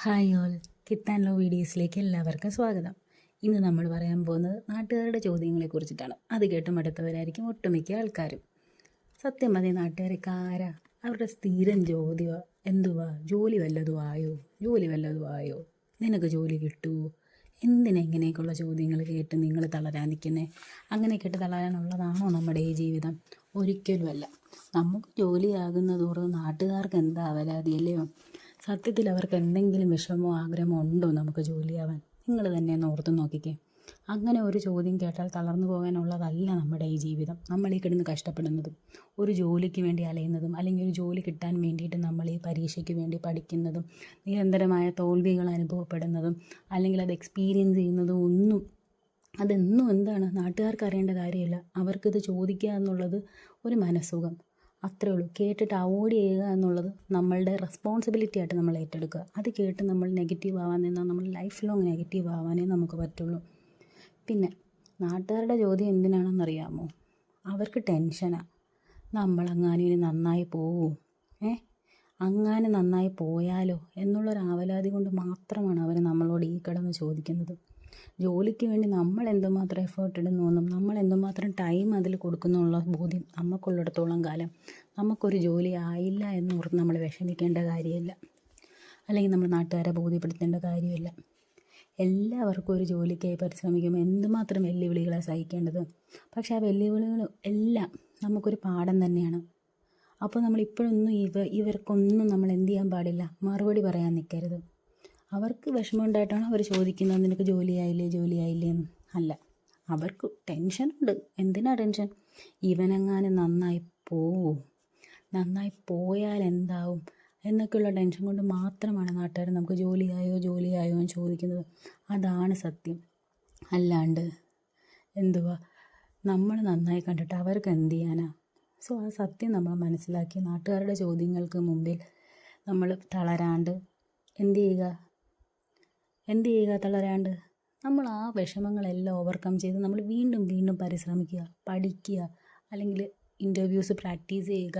Hi all. കിത്താൻ ലോ വീഡിയോസിലേക്ക് എല്ലാവർക്കും സ്വാഗതം. ഇന്ന് നമ്മൾ പറയാൻ പോകുന്നത് നാട്ടുകാരുടെ ചോദ്യങ്ങളെ കുറിച്ചിട്ടാണ്. അത് കേട്ട് മടുത്തവരായിരിക്കും ഒട്ടുമിക്ക ആൾക്കാരും. സത്യം മതി നാട്ടുകാരൊക്കെ ആരാ? അവരുടെ സ്ഥിരം ചോദ്യമാ. എന്തുവാ? ജോലി വല്ലതും ആയോ? ജോലി വല്ലതും ആയോ? നിനക്ക് ജോലി കിട്ടുമോ എന്തിനാ ഇങ്ങനെയൊക്കെയുള്ള ചോദ്യങ്ങൾ കേട്ട് നിങ്ങൾ തളരാൻ അങ്ങനെ കേട്ട് തളരാനുള്ളതാണോ നമ്മുടെ ഈ ജീവിതം? ഒരിക്കലുമല്ല. നമുക്ക് ജോലിയാകുന്ന തോറും നാട്ടുകാർക്ക് എന്താ അവലാതിയല്ലയോ സത്യത്തിൽ അവർക്ക് എന്തെങ്കിലും വിഷമമോ ആഗ്രഹമോ ഉണ്ടോ നമുക്ക് ജോലിയാവാൻ? നിങ്ങൾ തന്നെ ഒന്ന് ഓർത്ത് നോക്കിക്കേ. അങ്ങനെ ഒരു ചോദ്യം കേട്ടാൽ തളർന്നു പോകാനുള്ളതല്ല നമ്മുടെ ഈ ജീവിതം. നമ്മൾ ഈ കിടന്ന് കഷ്ടപ്പെടുന്നതും ഒരു ജോലിക്ക് വേണ്ടി അലയുന്നതും അല്ലെങ്കിൽ ഒരു ജോലി കിട്ടാൻ വേണ്ടിയിട്ട് നമ്മൾ ഈ പരീക്ഷയ്ക്ക് വേണ്ടി പഠിക്കുന്നതും നിരന്തരമായ തോൽവികൾ അനുഭവപ്പെടുന്നതും അല്ലെങ്കിൽ അത് എക്സ്പീരിയൻസ് ചെയ്യുന്നതും ഒന്നും അതെന്നും എന്താണ്? നാട്ടുകാർക്ക് അറിയേണ്ട കാര്യമില്ല. അവർക്കിത് ചോദിക്കുക എന്നുള്ളത് ഒരു മനസ്സുഖം. അത്രേ ഉള്ളൂ. കേട്ടിട്ട് അവോയ്ഡ് ചെയ്യുക എന്നുള്ളത് നമ്മളുടെ റെസ്പോൺസിബിലിറ്റി ആയിട്ട് നമ്മൾ ഏറ്റെടുക്കുക. അത് കേട്ട് നമ്മൾ നെഗറ്റീവ് ആവാൻ നിന്നാൽ നമ്മൾ ലൈഫ് ലോങ് നെഗറ്റീവ് ആവാനേ നമുക്ക് പറ്റുള്ളൂ. പിന്നെ നാട്ടുകാരുടെ ചോദ്യം എന്തിനാണെന്നറിയാമോ? അവർക്ക് ടെൻഷനാണ് നമ്മളെങ്ങാനും ഇനി നന്നായി പോവും. ഏ? അങ്ങനെ നന്നായി പോയാലോ? എന്നുള്ളൊരു ആവലാതി കൊണ്ട് മാത്രമാണ് അവർ നമ്മളോട് ഈ കിടന്ന് ചോദിക്കുന്നത്. ജോലിക്ക് വേണ്ടി നമ്മൾ എന്തുമാത്രം എഫേർട്ട് ഇടുന്നു എന്നും നമ്മൾ എന്തുമാത്രം ടൈം അതിൽ കൊടുക്കുന്നുള്ള ബോധ്യം നമുക്കുള്ളിടത്തോളം കാലം നമുക്കൊരു ജോലി ആയില്ല എന്നോർത്ത് നമ്മൾ വിഷമിക്കേണ്ട കാര്യമില്ല. അല്ലെങ്കിൽ നമ്മൾ നാട്ടുകാരെ ബോധ്യപ്പെടുത്തേണ്ട കാര്യമില്ല. എല്ലാവർക്കും ഒരു ജോലിക്കായി പരിശ്രമിക്കുമ്പോൾ എന്തുമാത്രം വെല്ലുവിളികളാണ് സഹിക്കേണ്ടത്? പക്ഷേ ആ വെല്ലുവിളികൾ എല്ലാം നമുക്കൊരു പാഠം തന്നെയാണ്. അപ്പോൾ നമ്മൾ ഇപ്പോഴൊന്നും ഇവ ഇവർക്കൊന്നും നമ്മൾ എന്ത് ചെയ്യാൻ പാടില്ല. മറുപടി പറയാൻ നിൽക്കരുത്. അവർക്ക് വിഷമം ഉണ്ടായിട്ടാണ് അവർ ചോദിക്കുന്നത് നിനക്ക് ജോലിയായില്ലേ ജോലിയായില്ലേ എന്ന്. അല്ല അവർക്ക് ടെൻഷനുണ്ട്. എന്തിനാ ടെൻഷൻ? ഇവനെങ്ങാനും നന്നായി പോവും? നന്നായി പോയാൽ എന്താവും? എന്നൊക്കെയുള്ള ടെൻഷൻ കൊണ്ട് മാത്രമാണ് നാട്ടുകാർ നമുക്ക് ജോലിയായോ ജോലിയായോ എന്ന് ചോദിക്കുന്നത്. അതാണ് സത്യം. അല്ലാണ്ട് എന്തുവാ? നമ്മൾ നന്നായി കണ്ടിട്ട് അവർക്ക് എന്ത് ചെയ്യാനാ? സോ ആ സത്യം നമ്മൾ മനസ്സിലാക്കി നാട്ടുകാരുടെ ചോദ്യങ്ങൾക്ക് മുമ്പിൽ നമ്മൾ തളരാണ്ട് എന്ത് ചെയ്യുക? എന്ത് ചെയ്യുക തളരാണ്ട്? നമ്മൾ ആ വിഷമങ്ങളെല്ലാം ഓവർകം ചെയ്ത് നമ്മൾ വീണ്ടും വീണ്ടും പരിശ്രമിക്കുക പഠിക്കുക അല്ലെങ്കിൽ ഇന്റർവ്യൂസ് പ്രാക്ടീസ് ചെയ്യുക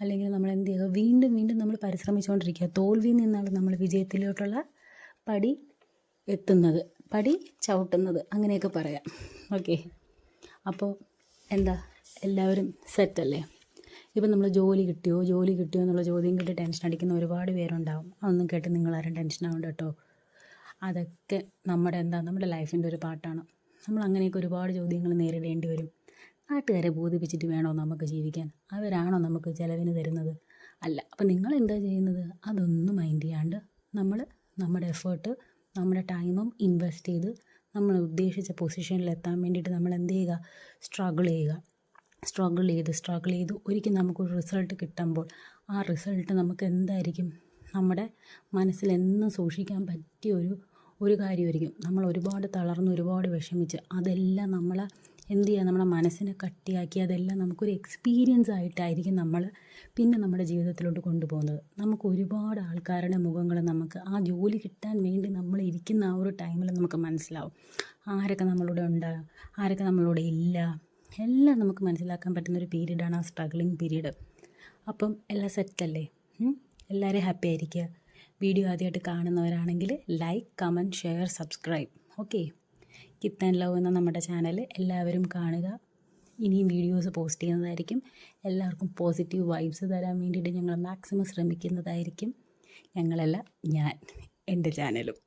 അല്ലെങ്കിൽ നമ്മൾ എന്ത് ചെയ്യുക വീണ്ടും വീണ്ടും നമ്മൾ പരിശ്രമിച്ചുകൊണ്ടിരിക്കുക. തോൽവിയിൽ നിന്നാണ് നമ്മൾ വിജയത്തിലോട്ടുള്ള പടി എത്തുന്നത് പടി ചവിട്ടുന്നത്. അങ്ങനെയൊക്കെ പറയാം. ഓക്കെ അപ്പോൾ എന്താ? എല്ലാവരും സെറ്റല്ലേ ഇപ്പം നമ്മൾ ജോലി കിട്ടിയോ? ജോലി കിട്ടിയോ എന്നുള്ള ചോദ്യം കേട്ട് ടെൻഷൻ അടിക്കുന്ന ഒരുപാട് പേരുണ്ടാവും. അതൊന്നും കേട്ട് നിങ്ങളാരും ടെൻഷൻ ആവണ്ട കേട്ടോ. അതൊക്കെ നമ്മുടെ എന്താ നമ്മുടെ ലൈഫിന്റെ ഒരു പാട്ടാണ്. നമ്മൾ അങ്ങനെയൊക്കെ ഒരുപാട് ചോദ്യങ്ങൾ നേരിടേണ്ടി വരും. നാട്ടുകാരെ ബോധിപ്പിച്ചിട്ട് വേണോ നമുക്ക് ജീവിക്കാൻ? അവരാണോ നമുക്ക് ചിലവിന് തരുന്നത്? അല്ല അപ്പം നിങ്ങൾ എന്താ ചെയ്യുന്നത്? അതൊന്നും മൈൻഡ് ചെയ്യാണ്ട് നമ്മൾ നമ്മുടെ എഫേർട്ട് നമ്മുടെ ടൈമും ഇൻവെസ്റ്റ് ചെയ്ത് നമ്മൾ ഉദ്ദേശിച്ച പൊസിഷനിൽ എത്താൻ വേണ്ടിയിട്ട് നമ്മൾ എന്ത് ചെയ്യുക? സ്ട്രഗിൾ ചെയ്യുക. സ്ട്രഗിൾ ചെയ്ത് സ്ട്രഗിൾ ചെയ്ത് ഒരിക്കൽ നമുക്കൊരു റിസൾട്ട് കിട്ടുമ്പോൾ ആ റിസൾട്ട് നമുക്ക് എന്തായിരിക്കും? നമ്മുടെ മനസ്സിൽ എന്നും സൂക്ഷിക്കാൻ പറ്റിയ ഒരു ഒരു കാര്യമായിരിക്കും. നമ്മൾ ഒരുപാട് തളർന്ന് ഒരുപാട് വിഷമിച്ച് അതെല്ലാം നമ്മളെ എന്ത് ചെയ്യുക നമ്മുടെ മനസ്സിനെ കട്ടിയാക്കി അതെല്ലാം നമുക്കൊരു എക്സ്പീരിയൻസ് ആയിട്ടായിരിക്കും നമ്മൾ പിന്നെ നമ്മുടെ ജീവിതത്തിലോട്ട് കൊണ്ടുപോകുന്നത്. നമുക്ക് ഒരുപാട് ആൾക്കാരുടെ മുഖങ്ങൾ നമുക്ക് ആ ജോലി കിട്ടാൻ വേണ്ടി നമ്മൾ ഇരിക്കുന്ന ആ ഒരു ടൈമിൽ നമുക്ക് മനസ്സിലാവും. ആരൊക്കെ നമ്മളോട് ഉണ്ട് ആരൊക്കെ നമ്മളോട് ഇല്ല എല്ലാം നമുക്ക് മനസ്സിലാക്കാൻ പറ്റുന്ന ഒരു പീരീഡാണ് ആ സ്ട്രഗ്ലിങ് പീരീഡ് അപ്പം എല്ലാം സെറ്റല്ലേ എല്ലാവരും ഹാപ്പി ആയിരിക്കുക. വീഡിയോ ആദ്യമായിട്ട് കാണുന്നവരാണെങ്കിൽ like comment share subscribe okay കിത്തൻ love എന്ന നമ്മുടെ ചാനൽ എല്ലാവരും കാണുക. ഇനിയും വീഡിയോസ് പോസ്റ്റ് ചെയ്യുന്നതായിരിക്കും. എല്ലാവർക്കും പോസിറ്റീവ് വൈബ്സ് തരാൻ വേണ്ടിയിട്ട് ഞങ്ങൾ മാക്സിമം ശ്രമിക്കുന്നതായിരിക്കും. ഞങ്ങളല്ല ഞാൻ എന്റെ ചാനലും